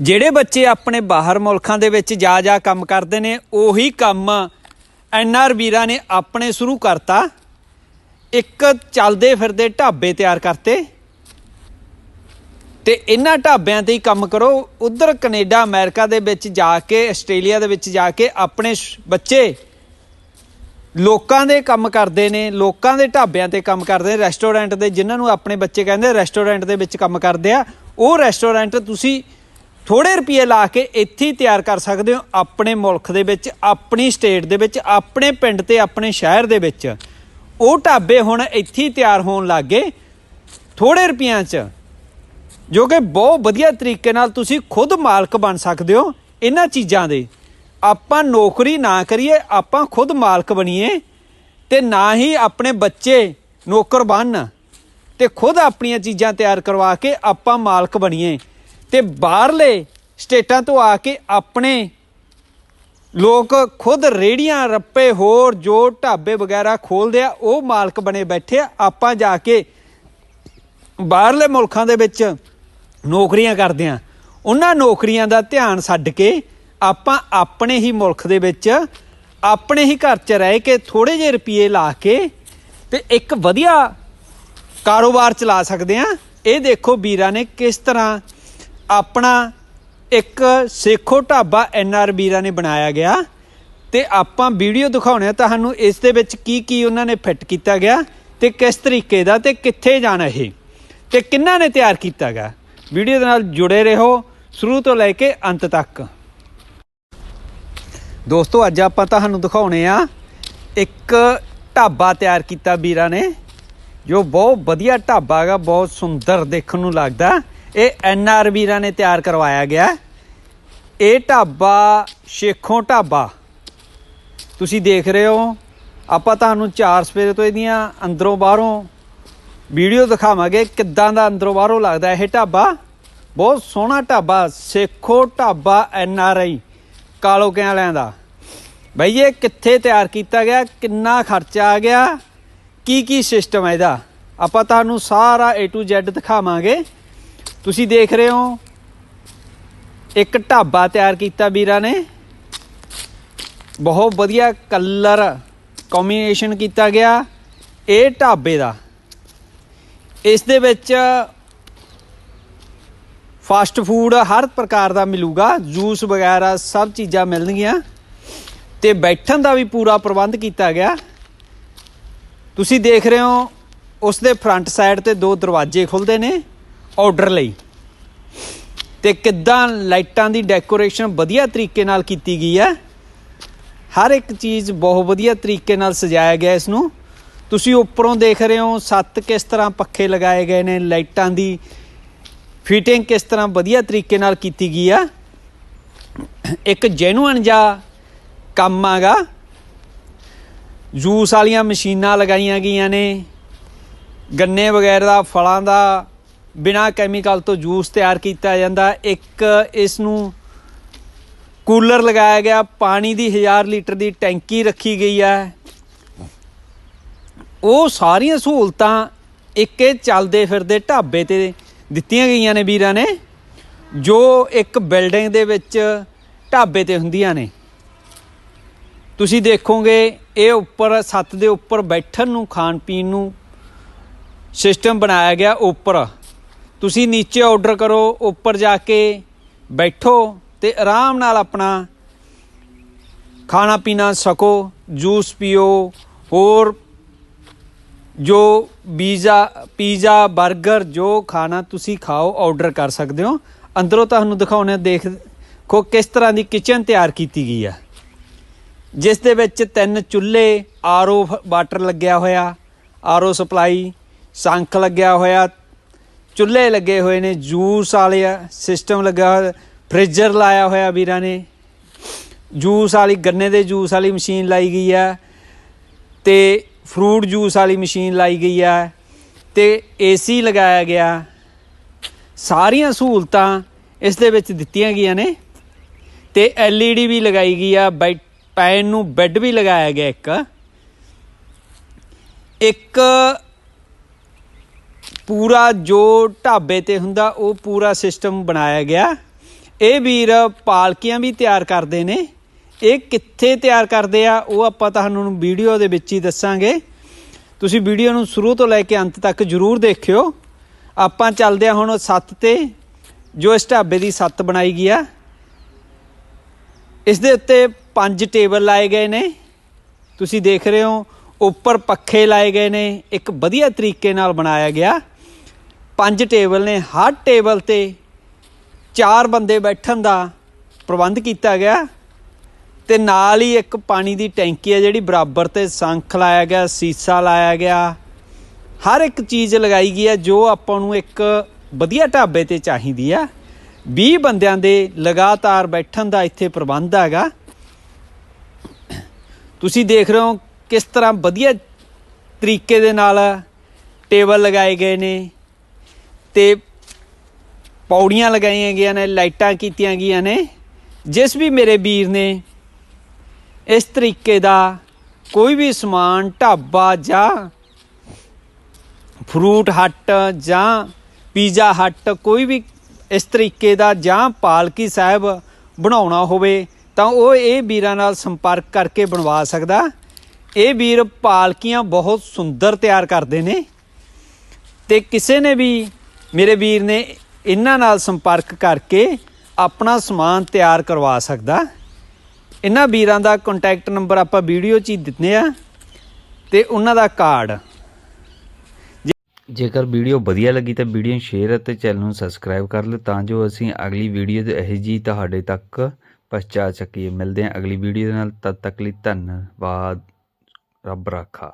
ਜਿਹੜੇ ਬੱਚੇ ਆਪਣੇ ਬਾਹਰ ਮੁਲਕਾਂ ਦੇ ਵਿੱਚ ਜਾ ਜਾ ਕੰਮ ਕਰਦੇ ਨੇ, ਉਹੀ ਕੰਮ ਐਨਆਰ ਵੀਰਾਂ ਨੇ ਆਪਣੇ ਸ਼ੁਰੂ ਕਰਤਾ। ਇੱਕ ਚੱਲਦੇ ਫਿਰਦੇ ਢਾਬੇ ਤਿਆਰ ਕਰਤੇ। ਤੇ ਇਹਨਾਂ ਢਾਬਿਆਂ ਤੇ ਹੀ ਕੰਮ ਕਰੋ। ਉਧਰ ਕੈਨੇਡਾ, ਅਮਰੀਕਾ ਦੇ ਵਿੱਚ ਜਾ ਕੇ, ਆਸਟ੍ਰੇਲੀਆ ਦੇ ਵਿੱਚ ਜਾ ਕੇ ਆਪਣੇ ਸ਼- ਬੱਚੇ ਲੋਕਾਂ ਦੇ ਕੰਮ ਕਰਦੇ ਨੇ, ਲੋਕਾਂ ਦੇ ਢਾਬਿਆਂ ਤੇ ਕੰਮ ਕਰਦੇ ਨੇ। ਰੈਸਟੋਰੈਂਟ ਦੇ ਜਿਨ੍ਹਾਂ ਨੂੰ ਆਪਣੇ ਬੱਚੇ ਕਹਿੰਦੇ, ਰੈਸਟੋਰੈਂਟ ਦੇ ਵਿੱਚ ਕੰਮ ਕਰਦੇ ਆ। ਉਹ ਰੈਸਟੋਰੈਂਟ ਤੁਸੀਂ ਥੋੜੇ ਰੁਪਏ ਲਾ ਕੇ ਇੱਥੇ ਹੀ ਤਿਆਰ ਕਰ ਸਕਦੇ ਹੋ ਆਪਣੇ ਮੁਲਕ ਦੇ ਵਿੱਚ, ਆਪਣੀ ਸਟੇਟ ਦੇ ਵਿੱਚ, ਆਪਣੇ ਪਿੰਡ ਤੇ, ਆਪਣੇ ਸ਼ਹਿਰ ਦੇ ਵਿੱਚ। ਉਹ ਢਾਬੇ ਹੁਣ ਇੱਥੇ ਹੀ ਤਿਆਰ ਹੋਣ ਲੱਗੇ ਥੋੜੇ ਰੁਪਈਆਂ 'ਚ। ਜੋ ਕਿ ਬਹੁਤ ਵਧੀਆ ਤਰੀਕੇ ਨਾਲ ਤੁਸੀਂ ਖੁਦ ਮਾਲਕ ਬਣ ਸਕਦੇ ਹੋ ਇਹਨਾਂ ਚੀਜ਼ਾਂ ਦੇ। ਆਪਾਂ ਨੌਕਰੀ ਨਾ ਕਰੀਏ, ਆਪਾਂ ਖੁਦ ਮਾਲਕ ਬਣੀਏ ਤੇ ਨਾ ਹੀ ਆਪਣੇ ਬੱਚੇ ਨੌਕਰ ਬਣਨ ਤੇ ਖੁਦ ਆਪਣੀਆਂ ਚੀਜ਼ਾਂ ਤਿਆਰ ਕਰਵਾ ਕੇ ਆਪਾਂ ਮਾਲਕ ਬਣੀਏ। ਤੇ ਬਾਹਰਲੇ ਸਟੇਟਾਂ ਤੋਂ ਆ ਕੇ ਆਪਣੇ ਲੋਕ ਖੁਦ ਰੇੜੀਆਂ ਰੱਪੇ ਹੋਰ ਜੋ ਢਾਬੇ ਵਗੈਰਾ ਖੋਲਦੇ ਆ, ਉਹ ਮਾਲਕ ਬਣੇ ਬੈਠੇ ਆ। ਆਪਾਂ ਜਾ ਕੇ ਬਾਹਰਲੇ ਮੁਲਕਾਂ ਦੇ ਵਿੱਚ ਨੌਕਰੀਆਂ ਕਰਦੇ ਆ। ਉਹਨਾਂ ਨੌਕਰੀਆਂ ਦਾ ਧਿਆਨ ਛੱਡ ਕੇ ਆਪਾਂ ਆਪਣੇ ਹੀ ਮੁਲਕ ਦੇ ਵਿੱਚ ਆਪਣੇ ਹੀ ਘਰ 'ਚ ਰਹਿ ਕੇ ਥੋੜੇ ਜਿਹੇ ਰੁਪਏ ਲਾ ਕੇ ਤੇ ਇੱਕ ਵਧੀਆ ਕਾਰੋਬਾਰ ਚਲਾ ਸਕਦੇ ਆ। ਇਹ ਦੇਖੋ ਵੀਰਾਂ ਨੇ ਕਿਸ ਤਰ੍ਹਾਂ ਆਪਣਾ ਇੱਕ ਸੇਖੋ ਢਾਬਾ ਐਨਆਰ ਵੀਰਾਂ ਨੇ ਬਣਾਇਆ ਗਿਆ ਤੇ ਆਪਾਂ ਵੀਡੀਓ ਦਿਖਾਉਣੇ ਆ ਤੁਹਾਨੂੰ ਇਸ ਦੇ ਵਿੱਚ ਕੀ ਕੀ ਉਹਨਾਂ ਨੇ ਫਿੱਟ ਕੀਤਾ ਗਿਆ ਤੇ ਕਿਸ ਤਰੀਕੇ ਦਾ ਤੇ ਕਿੱਥੇ ਜਾਣਾ ਇਹ ਤੇ ਕਿੰਨਾ ਨੇ ਤਿਆਰ ਕੀਤਾ ਗਿਆ ਵੀਡੀਓ ਦੇ ਨਾਲ ਜੁੜੇ ਰਹੋ ਸ਼ੁਰੂ ਤੋਂ ਲੈ ਕੇ ਅੰਤ ਤੱਕ। ਦੋਸਤੋ, ਅੱਜ ਆਪਾਂ ਤੁਹਾਨੂੰ ਦਿਖਾਉਣੇ ਆ ਇੱਕ ਢਾਬਾ ਤਿਆਰ ਕੀਤਾ ਵੀਰਾਂ ਨੇ, ਜੋ ਬਹੁਤ ਵਧੀਆ ਢਾਬਾ ਹੈਗਾ ਬਹੁਤ ਸੁੰਦਰ ਦੇਖਣ ਨੂੰ ਲੱਗਦਾ। ਇਹ ਐਨ ਆਰ ਵੀਰਾਂ ਨੇ ਤਿਆਰ ਕਰਵਾਇਆ ਗਿਆ। ਇਹ ਢਾਬਾ ਸ਼ੇਖੋਂ ਢਾਬਾ। ਤੁਸੀਂ ਦੇਖ ਰਹੇ ਹੋ, ਆਪਾਂ ਤੁਹਾਨੂੰ ਚਾਰ ਸਵੇਰੇ ਤੋਂ ਇਹਦੀਆਂ ਅੰਦਰੋਂ ਬਾਹਰੋਂ ਵੀਡੀਓ ਦਿਖਾਵਾਂਗੇ ਕਿੱਦਾਂ ਦਾ ਅੰਦਰੋਂ ਬਾਹਰੋਂ ਲੱਗਦਾ ਇਹ ਢਾਬਾ। ਬਹੁਤ ਸੋਹਣਾ dhaba, Sekhon dhaba N R I, ਕਾਲੋ ਕਿਆਂ ਵਾਲਿਆਂ ਦਾ। ਬਈ ਇਹ ਕਿੱਥੇ ਤਿਆਰ ਕੀਤਾ ਗਿਆ, ਕਿੰਨਾ ਖਰਚਾ ਆ ਗਿਆ ਕੀ ਕੀ ਸਿਸਟਮ ਹੈ ਇਹਦਾ। ਆਪਾਂ ਤੁਹਾਨੂੰ ਸਾਰਾ A to Z ਦਿਖਾਵਾਂਗੇ। ਤੁਸੀਂ ਦੇਖ ਰਹੇ ਹੋ? ਇੱਕ ਢਾਬਾ ਤਿਆਰ ਕੀਤਾ ਵੀਰਾਂ ਨੇ। ਬਹੁਤ ਵਧੀਆ ਕਲਰ ਕੰਬੀਨੇਸ਼ਨ ਕੀਤਾ ਗਿਆ ਇਹ ਢਾਬੇ ਦਾ। ਇਸ ਦੇ ਵਿੱਚ ਫਾਸਟ ਫੂਡ ਹਰ ਪ੍ਰਕਾਰ ਦਾ ਮਿਲੂਗਾ ਜੂਸ ਵਗੈਰਾ ਸਭ ਚੀਜ਼ਾਂ ਮਿਲਣਗੀਆਂ। ਤੇ ਬੈਠਣ ਦਾ ਵੀ ਪੂਰਾ ਪ੍ਰਬੰਧ ਕੀਤਾ ਗਿਆ। ਤੁਸੀਂ ਦੇਖ ਰਹੇ ਹੋ, ਉਸ ਦੇ ਫਰੰਟ ਸਾਈਡ ਤੇ ਦੋ ਦਰਵਾਜ਼ੇ ਖੁੱਲਦੇ ਨੇ। ਆਰਡਰ ਲਈ। ਤੇ ਕਿੱਦਾਂ ਲਾਈਟਾਂ ਦੀ ਡੈਕੋਰੇਸ਼ਨ ਵਧੀਆ ਤਰੀਕੇ ਨਾਲ ਕੀਤੀ ਗਈ ਹੈ? ਹਰ ਇੱਕ ਚੀਜ਼ ਬਹੁਤ ਵਧੀਆ ਤਰੀਕੇ ਨਾਲ ਸਜਾਇਆ ਗਿਆ ਇਸ ਨੂੰ। ਤੁਸੀਂ ਉੱਪਰੋਂ ਦੇਖ ਰਹੇ ਹੋ ਸੱਤ ਕਿਸ ਤਰ੍ਹਾਂ ਪੱਖੇ ਲਗਾਏ ਗਏ ਨੇ, ਲਾਈਟਾਂ ਦੀ ਫਿਟਿੰਗ ਕਿਸ ਤਰ੍ਹਾਂ ਵਧੀਆ ਤਰੀਕੇ ਨਾਲ ਕੀਤੀ ਗਈ ਆ। ਇੱਕ ਜੈਨੂਅਨ ਜਿਹਾ ਕੰਮ ਆਗਾ। ਜੂਸ ਵਾਲੀਆਂ ਮਸ਼ੀਨਾਂ ਲਗਾਈਆਂ ਗਈਆਂ ਨੇ। ਗੰਨੇ ਵਗੈਰਾ ਦਾ ਫਲਾਂ ਦਾ ਬਿਨਾ ਕੈਮੀਕਲ ਤੋਂ ਜੂਸ ਤਿਆਰ ਕੀਤਾ ਜਾਂਦਾ। ਇੱਕ ਇਸ ਨੂੰ ਕੂਲਰ ਲਗਾਇਆ ਗਿਆ। ਪਾਣੀ ਦੀ 1000 ਲੀਟਰ ਦੀ ਟੈਂਕੀ ਰੱਖੀ ਗਈ ਹੈ। ਉਹ ਸਾਰੀਆਂ ਸਹੂਲਤਾਂ ਇੱਕ ਇਹ ਚੱਲਦੇ ਫਿਰਦੇ ਢਾਬੇ ਤੇ ਦਿੱਤੀਆਂ ਗਈਆਂ ਨੇ ਵੀਰਾਂ ਨੇ, ਜੋ ਇੱਕ ਬਿਲਡਿੰਗ ਦੇ ਵਿੱਚ ਢਾਬੇ ਤੇ ਹੁੰਦੀਆਂ ਨੇ। ਤੁਸੀਂ ਦੇਖੋਗੇ, ਇਹ ਉੱਪਰ, ਛੱਤ ਦੇ ਉੱਪਰ ਬੈਠਣ ਨੂੰ ਖਾਣ ਪੀਣ ਨੂੰ ਸਿਸਟਮ ਬਣਾਇਆ ਗਿਆ ਉੱਪਰ। ਤੁਸੀਂ ਨੀਚੇ ਆਰਡਰ ਕਰੋ, ਉੱਪਰ ਜਾ ਕੇ ਬੈਠੋ ਤੇ ਆਰਾਮ ਨਾਲ ਆਪਣਾ ਖਾਣਾ ਪੀਣਾ ਸਕੋ, ਜੂਸ ਪੀਓ, ਹੋਰ ਜੋ ਪੀਜ਼ਾ ਪੀਜ਼ਾ 버ਗਰ ਜੋ ਖਾਣਾ ਤੁਸੀਂ ਖਾਓ, ਆਰਡਰ ਕਰ ਸਕਦੇ ਹੋ। ਅੰਦਰੋਂ ਤੁਹਾਨੂੰ ਦਿਖਾਉਣੇ ਦੇਖ ਦੇਖੋ ਕਿਸ ਤਰ੍ਹਾਂ ਦੀ ਕਿਚਨ ਤਿਆਰ ਕੀਤੀ ਗਈ ਆ। ਜਿਸ ਦੇ ਵਿੱਚ ਤਿੰਨ ਚੁੱਲ੍ਹੇ, ਆਰਓ ਵਾਟਰ ਲੱਗਿਆ ਹੋਇਆ, ਆਰਓ ਸਪਲਾਈ, ਸੰਖ ਲੱਗਿਆ ਹੋਇਆ ਚੁੱਲ੍ਹੇ ਲੱਗੇ ਹੋਏ ਨੇ, ਜੂਸ ਵਾਲੇ ਸਿਸਟਮ ਲੱਗਾ ਹੋਇਆ ਫ੍ਰਿਜਰ ਲਾਇਆ ਹੋਇਆ ਵੀਰਾਂ ਨੇ। ਜੂਸ ਵਾਲੀ, ਗੰਨੇ ਦੇ ਜੂਸ ਵਾਲੀ ਮਸ਼ੀਨ ਲਾਈ ਗਈ ਆ, ਤੇ ਫਰੂਟ ਜੂਸ ਵਾਲੀ ਮਸ਼ੀਨ ਲਾਈ ਗਈ ਆ, ਤੇ ਏਸੀ ਲਗਾਇਆ ਗਿਆ। ਸਾਰੀਆਂ ਸਹੂਲਤਾਂ ਇਸ ਦੇ ਵਿੱਚ ਦਿੱਤੀਆਂ ਗਈਆਂ ਨੇ, ਤੇ LED ਵੀ ਲਗਾਈ ਗਈ ਆ ਬੈਡ ਪੈਨ ਨੂੰ ਬੈੱਡ ਵੀ ਲਗਾਇਆ ਗਿਆ ਇੱਕ। ਇੱਕ ਪੂਰਾ ਜੋ ਢਾਬੇ ਤੇ ਹੁੰਦਾ, ਉਹ ਪੂਰਾ ਸਿਸਟਮ ਬਣਾਇਆ ਗਿਆ। ਇਹ ਵੀਰ ਪਾਲਕੀਆਂ ਵੀ ਤਿਆਰ ਕਰਦੇ ਨੇ। ਇਹ ਕਿੱਥੇ ਤਿਆਰ ਕਰਦੇ ਆ, ਉਹ ਆਪਾਂ ਤੁਹਾਨੂੰ ਵੀਡੀਓ ਦੇ ਵਿੱਚ ਹੀ ਦੱਸਾਂਗੇ। ਤੁਸੀਂ ਵੀਡੀਓ ਨੂੰ ਸ਼ੁਰੂ ਤੋਂ ਲੈ ਕੇ ਅੰਤ ਤੱਕ ਜਰੂਰ ਦੇਖਿਓ। ਆਪਾਂ ਚੱਲਦੇ ਆ ਹੁਣ ਸੱਤ ਤੇ, ਜੋ ਇਸ ਢਾਬੇ ਦੀ ਸੱਤ ਬਣਾਈ ਗਈ ਆ। ਇਸ ਦੇ ਉੱਤੇ ਪੰਜ ਟੇਬਲ ਲਾਏ ਗਏ ਨੇ। ਤੁਸੀਂ ਦੇਖ ਰਹੇ ਹੋ, ਉੱਪਰ ਪੱਖੇ ਲਾਏ ਗਏ ਨੇ। ਇੱਕ ਵਧੀਆ ਤਰੀਕੇ ਨਾਲ ਬਣਾਇਆ ਗਿਆ। ਪੰਜ ਟੇਬਲ ਨੇ, ਹਰ ਟੇਬਲ ਤੇ ਚਾਰ ਬੰਦੇ ਬੈਠਣ ਦਾ ਪ੍ਰਬੰਧ ਕੀਤਾ ਗਿਆ ਤੇ ਨਾਲ ਹੀ ਇੱਕ ਪਾਣੀ ਦੀ ਟੈਂਕੀ ਹੈ ਜਿਹੜੀ ਬਰਾਬਰ ਤੇ ਸੰਖ ਲਾਇਆ ਗਿਆ, ਸੀਸਾ ਲਾਇਆ ਗਿਆ। ਹਰ ਇੱਕ ਚੀਜ਼ ਲਗਾਈ ਗਈ ਹੈ ਜੋ ਆਪਾਂ ਨੂੰ ਇੱਕ ਵਧੀਆ ਢਾਬੇ ਤੇ ਚਾਹੀਦੀ ਆ 20 ਬੰਦਿਆਂ ਦੇ ਲਗਾਤਾਰ ਬੈਠਣ ਦਾ ਇੱਥੇ ਪ੍ਰਬੰਧ ਹੈਗਾ। ਤੁਸੀਂ ਦੇਖ ਰਹੇ ਹੋ ਕਿਸ ਤਰ੍ਹਾਂ ਵਧੀਆ ਤਰੀਕੇ ਦੇ ਨਾਲ ਟੇਬਲ ਲਗਾਏ ਗਏ ਨੇ। ਤੇ ਪੌੜੀਆਂ ਲਗਾਈਆਂ ਗਈਆਂ ਨੇ, ਲਾਈਟਾਂ ਕੀਤੀਆਂ ਗਈਆਂ ਨੇ। ਜਿਸ ਵੀ ਮੇਰੇ ਵੀਰ ਨੇ ਇਸ ਤਰੀਕੇ ਦਾ ਕੋਈ ਵੀ ਸਮਾਨ, ਢਾਬਾ ਜਾਂ ਫਰੂਟ ਹੱਟ ਜਾਂ ਪੀਜ਼ਾ ਹੱਟ, ਕੋਈ ਵੀ ਇਸ ਤਰੀਕੇ ਦਾ ਜਾਂ ਪਾਲਕੀ ਸਾਹਿਬ ਬਣਾਉਣਾ ਹੋਵੇ, ਤਾਂ ਉਹ ਇਹ ਵੀਰਾਂ ਨਾਲ ਸੰਪਰਕ ਕਰਕੇ ਬਣਵਾ ਸਕਦਾ। ਇਹ ਵੀਰ ਪਾਲਕੀਆਂ ਬਹੁਤ ਸੁੰਦਰ ਤਿਆਰ ਕਰਦੇ ਨੇ ਤੇ ਕਿਸੇ ਨੇ ਵੀ ਮੇਰੇ ਵੀਰ ਨੇ ਇਹਨਾਂ ਨਾਲ ਸੰਪਰਕ ਕਰਕੇ ਆਪਣਾ ਸਮਾਨ ਤਿਆਰ ਕਰਵਾ ਸਕਦਾ। ਇਹਨਾਂ ਵੀਰਾਂ ਦਾ ਕੰਟੈਕਟ ਨੰਬਰ ਆਪਾਂ ਵੀਡੀਓ 'ਚ ਹੀ ਦਿੰਦੇ ਆ ਤੇ ਉਹਨਾਂ ਦਾ ਕਾਰਡ ਜੇਕਰ ਵੀਡੀਓ ਵਧੀਆ ਲੱਗੀ ਤਾਂ ਵੀਡੀਓ ਨੂੰ ਸ਼ੇਅਰ ਅਤੇ ਚੈਨਲ ਨੂੰ ਸਬਸਕ੍ਰਾਈਬ ਕਰ ਲਓ ਤਾਂ ਜੋ ਅਸੀਂ ਅਗਲੀ ਵੀਡੀਓ ਦੇ ਇਹ ਜੀ ਤੁਹਾਡੇ ਤੱਕ ਪਹੁੰਚਾ ਸਕੀਏ। ਮਿਲਦੇ ਹਾਂ ਅਗਲੀ ਵੀਡੀਓ ਦੇ ਨਾਲ। ਤਦ ਤੱਕ ਲਈ ਧੰਨਵਾਦ। ਰੱਬ ਰਾਖਾ।